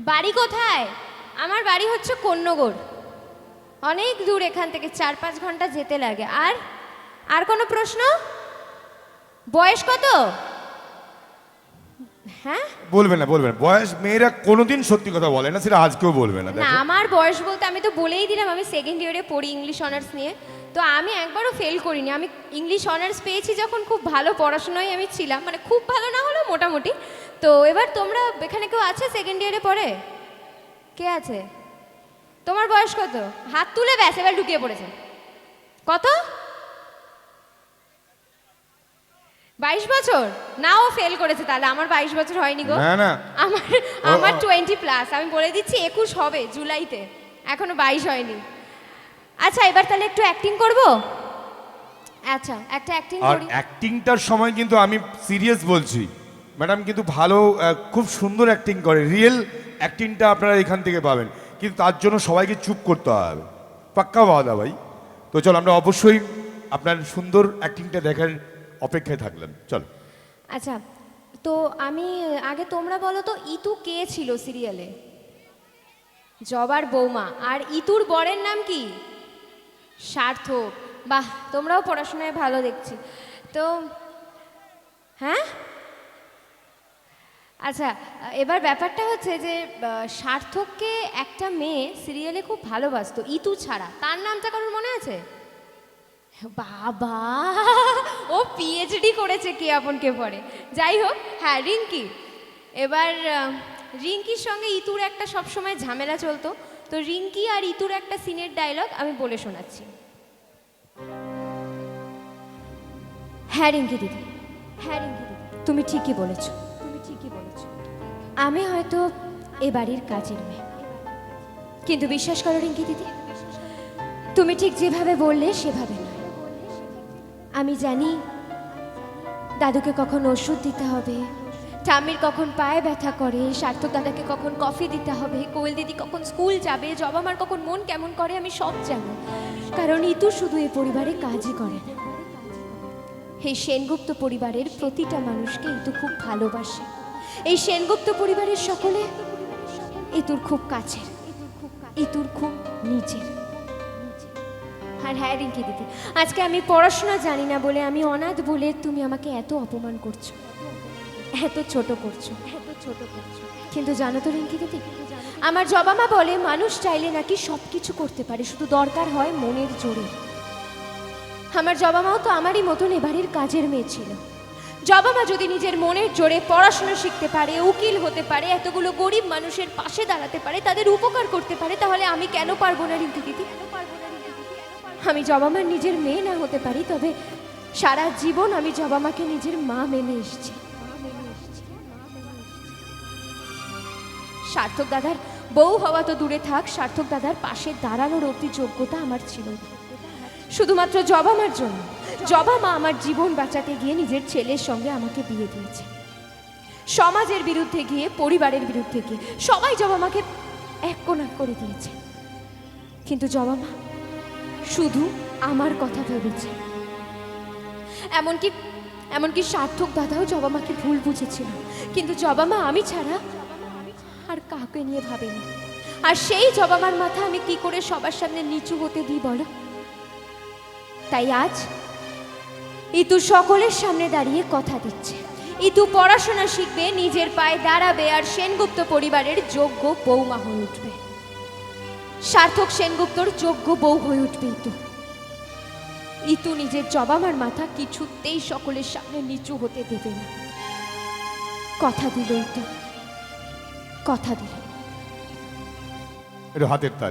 বাড়ি কোথায়? আমার বাড়ি হচ্ছে কন্যগর। অনেক দূর এখান থেকে চার পাঁচ ঘণ্টা যেতে লাগে। আর আর কোনো প্রশ্ন? বয়স কত? হ্যাঁ? বলবেন না বলবেন না। বয়স মেয়েরা কোনোদিন সত্যি কথা বলে না সেটা আজকেও বলবে না না আমার বয়স বলতে আমি তো বলেই দিলাম আমি সেকেন্ড ইয়ারে পড়ি ইংলিশ অনার্স নিয়ে। তো আমি একবারও ফেল করিনি। আমি ইংলিশ অনার্স পেয়েছি যখন খুব ভালো পড়াশোনায় আমি ছিলাম। মানে খুব ভালো না হলেও মোটামুটি। তো এবার তোমরা এখানে কেউ আছে সেকেন্ড ইয়ারে পড়ে? কে আছে? তোমার বয়স কত? হাত তুলে ব্যাস এবার ঢুকিয়ে পড়েছে। কত? বাইশ বছর? না ও ফেল করেছে তাহলে। আমার বাইশ বছর হয়নি গো। না না। আমার আমার টোয়েন্টি প্লাস আমি বলে দিচ্ছি একুশ হবে জুলাইতে। এখনও বাইশ হয়নি। আচ্ছা এবার তাহলে একটু অ্যাক্টিং করব? আচ্ছা একটা অ্যাক্টিং আর করি। অ্যাক্টিংটার সময় কিন্তু আমি সিরিয়াস বলছি। ম্যাডাম কিন্তু ভালো খুব সুন্দর অ্যাক্টিং করে। রিয়েল অ্যাক্টিংটা আপনারা এখান থেকে পাবেন। কিন্তু তার জন্য সবাইকে চুপ করতে হবে। পাক্কা বাদা ভাই। তো চল, আমরা অবশ্যই আপনার সুন্দর অ্যাক্টিংটা দেখার অপেক্ষায় থাকলাম। চল। আচ্ছা তো আমি, আগে তোমরা বলো তো, ইতু কে ছিল সিরিয়ালে জবার বৌমা। আর ইতুর বরের নাম কি? সার্থক। বাহ, তোমরাও পড়াশোনায় ভালো দেখছি। তো হ্যাঁ? আচ্ছা এবার ব্যাপারটা হচ্ছে যে সার্থককে একটা মেয়ে সিরিয়ালে খুব ভালোবাসতো, ইতু ছাড়া। তার নামটা কারোর মনে আছে? বাবা, ও পিএইচডি করেছে কে আপন কে পড়ে যাই হোক হ্যাঁ রিঙ্কি। এবার রিঙ্কির সঙ্গে ইতুর একটা সবসময় ঝামেলা চলতো। তো রিঙ্কি আর ইতুর একটা সিনের ডায়লগ আমি বলে শোনাচ্ছি। হ্যাঁ রিঙ্কি দিদি। হ্যাঁ রিঙ্কি দিদি, তুমি ঠিকই বলেছ। আমি হয়তো এ বাড়ির কাজের মেয়ে। কিন্তু বিশ্বাস করো রিঙ্কি দিদি, তুমি ঠিক যেভাবে বললে সেভাবে নয়। আমি জানি দাদুকে কখন ওষুধ দিতে হবে, ঠাম্মির কখন পায়ে ব্যথা করে, সার্থক দাদাকে কখন কফি দিতে হবে, কোয়েল দিদি কখন স্কুল যাবে, জবামার কখন মন কেমন করে, আমি সব জানি। কারণ ইতু শুধু এই পরিবারে কাজই করে না। এই সেনগুপ্ত পরিবারের প্রতিটা মানুষকে ইতু খুব ভালোবাসে। এই সেনগুপ্ত পরিবারের সকলে? ইতুর খুব কাছের ইতুর খুব নিচের আর হ্যাঁ রিঙ্কি দিদি, আজকে আমি পড়াশোনা জানি না বলে আমি অনাথ বলে তুমি আমাকে এত অপমান করছ, এত ছোট করছ। এত ছোট করছ কিন্তু জানো তো রিঙ্কি দিদি, আমার জবামা বলে মানুষ চাইলে নাকি সব কিছু করতে পারে, শুধু দরকার হয় মনের জোরে। আমার জবামাও তো আমারই মতন এবারের কাজের মেয়ে ছিল। জবামা যদি নিজের মনের জোরে পড়াশোনা শিখতে পারে, উকিল হতে পারে, এতগুলো গরিব মানুষের পাশে দাঁড়াতে পারে, তাদের উপকার করতে পারে, তাহলে আমি কেন পারব না রিঙ্কি দিদি? আমি জবামার নিজের মেয়ে না হতে পারি, তবে সারা জীবন আমি জবামাকে নিজের মা মেনে এসেছি। সার্থক দাদার বউ হওয়া তো দূরে থাক, সার্থক দাদার পাশে দাঁড়ানোর অতি যোগ্যতা আমার ছিল। শুধুমাত্র জবামার জন্য। জবা মা আমার জীবন বাঁচাতে গিয়ে নিজের ছেলের সঙ্গে আমাকে বিয়ে দিয়েছে। সমাজের বিরুদ্ধে গিয়ে, পরিবারের বিরুদ্ধে গিয়ে সবাই জবা মাকে এক কোনা করে দিয়েছে। কিন্তু জবা মা শুধু আমার কথা ভেবেছে। এমনকি এমনকি সার্থক দাদাও জবা মাকে ভুল বুঝেছিল। কিন্তু জবা মা আমি ছাড়া আর কাউকে নিয়ে ভাবেনি। আর সেই জবামার মাথা আমি কি করে সবার সামনে নিচু হতে দিই বলো? তাই আজ ইতু সকলের সামনে দাঁড়িয়ে কথা দিচ্ছে। ইতু পড়াশোনা শিখবে, নিজের পায়ে দাঁড়াবে আর সেনগুপ্ত পরিবারের যোগ্য বৌমা হয়ে উঠবে। সার্থক সেনগুপ্তর যোগ্য বউ হয়ে উঠবে ইতু। ইতু নিজের জবামার মাথা কিছুতেই সকলের সামনে নিচু হতে দেবে না। কথা দিল ইতু। কথা দিল। হাতের তাল